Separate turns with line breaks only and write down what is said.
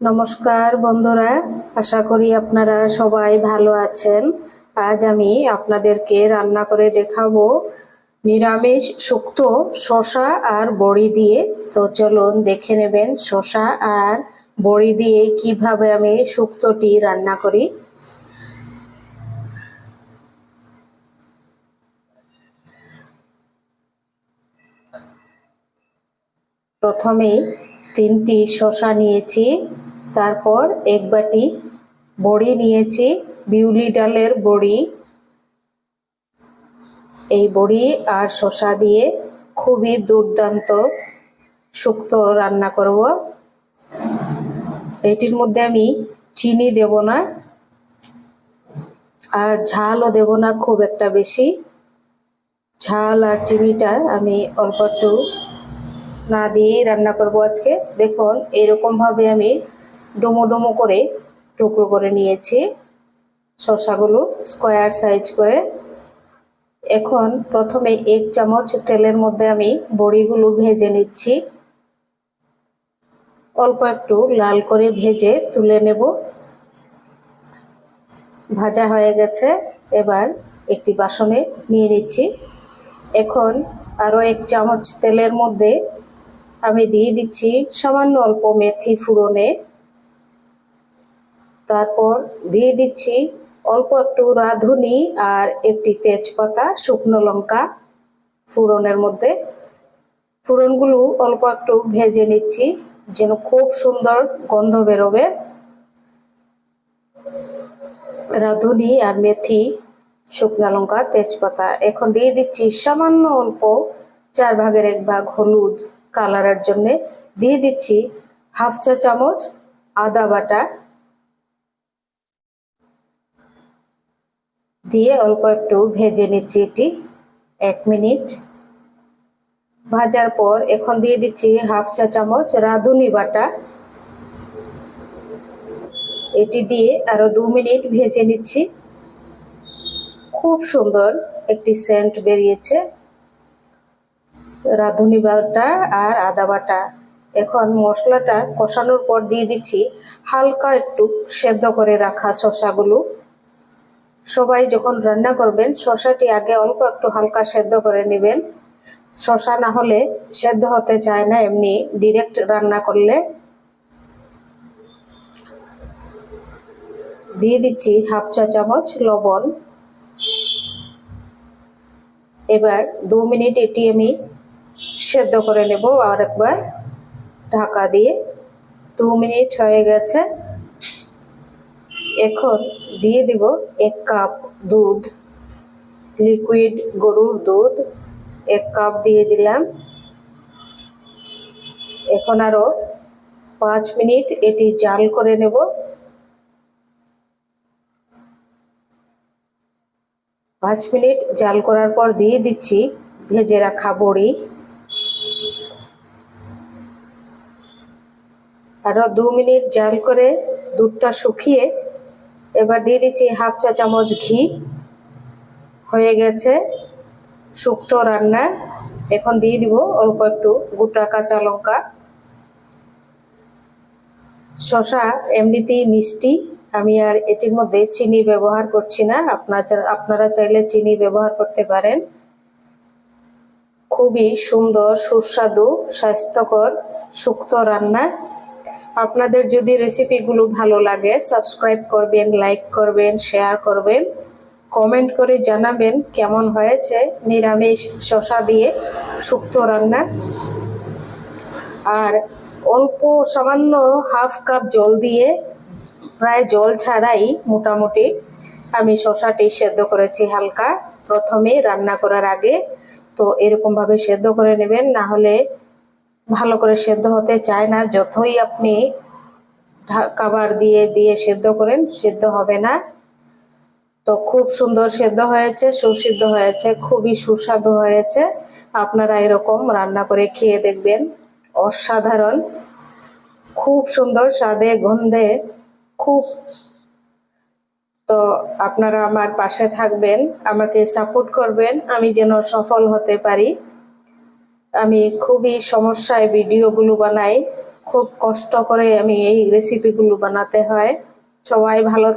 নমস্কার বন্ধুরা, আশা করি আপনারা সবাই ভালো আছেন। আজ আমি আপনাদেরকে রান্না করে দেখাবো নিরামিষ শুক্ত শশা আর বড়ি দিয়ে। তো চলুন দেখে নেবেন শশা আর বড়ি দিয়ে কীভাবে আমি শুক্তটি রান্না করি। প্রথমে তিনটি শসা নিয়েছি। তারপর এক বাটি বড়ি নিয়েছি, বিউলি ডালের বড়ি। এই বড়ি আর শসা দিয়ে খুবই দুর্দান্ত শুক্তো রান্না করব। এটির মধ্যে আমি চিনি দেব না আর ঝালও দেব না খুব একটা বেশি। ঝাল আর চিনিটা আমি অল্প একটু না দিয়েই রান্না করব আজকে। দেখুন, এরকমভাবে আমি ডোমো ডোমো করে টুকরো করে নিয়েছি। শসাগুলো স্কোয়ার সাইজ করে। এখন প্রথমে এক চামচ তেলের মধ্যে আমি বড়িগুলো ভেজে নিচ্ছি। অল্প একটু লাল করে ভেজে তুলে নেব। ভাজা হয়ে গেছে। এবার একটি বাসনে নিয়ে নিচ্ছি। এখন আরও এক চামচ তেলের মধ্যে আমি দিয়ে দিচ্ছি সামান্য অল্প মেথি ফুরনে। তারপর দিয়ে দিচ্ছি অল্প একটু রাঁধুনি আর একটি তেজপাতা, শুকনো লঙ্কা ফুরনের মধ্যে। ফুরনগুলো অল্প একটু ভেজে নিচ্ছি যেন খুব সুন্দর গন্ধ বেরোবে। রাঁধুনি আর মেথি, শুকনো লঙ্কা, তেজপাতা এখন দিয়ে দিচ্ছি সামান্য অল্প চার ভাগের এক ভাগ হলুদ কালারের জন্যে। দিয়ে দিচ্ছি হাফ চা চামচ আদা বাটা দিয়ে অল্প একটু ভেজে নিচ্ছি এটি এক মিনিট। ভাজার পর এখন দিয়ে দিচ্ছি হাফ চা চামচ রাঁধুনি বাটা। এটি দিয়ে আরও দু মিনিট ভেজে নিচ্ছি। খুব সুন্দর একটি সেন্ট বেরিয়েছে। রাঁধুনি বাটা আর আদা বাটা। এখন মশলাটা কষানোর পর দিয়ে দিচ্ছি হালকা একটু সেদ্ধ করে রাখা শশাগুলো সবাই যখন রান্না করবেন শশাটি আগে অল্প একটু হালকা সেদ্ধ করে নেবেন। শশা না হলে সেদ্ধ হতে চায় না, এমনি ডিরেক্ট রান্না করলে। দিয়ে দিচ্ছি হাফ চা চামচ লবণ। এবার দু মিনিট এটি আমি সেদ্ধ করে নেব আর একবার ঢাকা দিয়ে। দু মিনিট হয়ে গেছে। এখন দিয়ে দিব এক কাপ দুধ লিকুইড গরুর দুধ, এক কাপ দিয়ে দিলাম। এখন আরও পাঁচ মিনিট এটি জাল করে নেব। পাঁচ মিনিট জাল করার পর দিয়ে দিচ্ছি ভেজে রাখা বড়ি। আরও দু মিনিট জাল করে দুধটা শুকিয়ে এবার দিয়ে দিচ্ছি হাফ চা চামচ ঘি। হয়ে গেছে শুক্তো রান্না। এখন দিয়ে দিব অল্প একটু গোটা কাঁচা লঙ্কা। শশা এমনিতেই মিষ্টি। আমি আর এটির মধ্যে চিনি ব্যবহার করছি না। আপনার আপনারা চাইলে চিনি ব্যবহার করতে পারেন। খুবই সুন্দর, সুস্বাদু, স্বাস্থ্যকর শুক্ত রান্না। আপনাদের যদি রেসিপিগুলো ভালো লাগে সাবস্ক্রাইব করবেন লাইক করবেন শেয়ার করবেন কমেন্ট করে জানাবেন কেমন হয়েছে নিরামিষ শশা দিয়ে শুক্তো রান্না। আর অল্প সামান্য হাফ কাপ জল দিয়ে প্রায় জল ছাড়াই মোটামুটি আমি শশাটি সেদ্ধ করেছি হালকা। প্রথমে রান্না করার আগে তো এরকমভাবে সেদ্ধ করে নেবেন, না হলে ভালো করে সেদ্ধ হতে চায় না। যতই আপনি কাবার দিয়ে দিয়ে সেদ্ধ করেন, সেদ্ধ হবে না। তো খুব সুন্দর সেদ্ধ হয়েছে, সুসিদ্ধ হয়েছে, খুবই সুস্বাদু হয়েছে। আপনারা এরকম রান্না করে খেয়ে দেখবেন। অসাধারণ। খুব সুন্দর স্বাদে, গন্ধে, খুব। তো আপনারা আমার পাশে থাকবেন, আমাকে সাপোর্ট করবেন। আমি যেন সফল হতে পারি। আমি খুবই সমস্যায় ভিডিওগুলো বানাই। খুব কষ্ট করে আমি এই রেসিপিগুলো বানাতে হয়। সবাই ভালো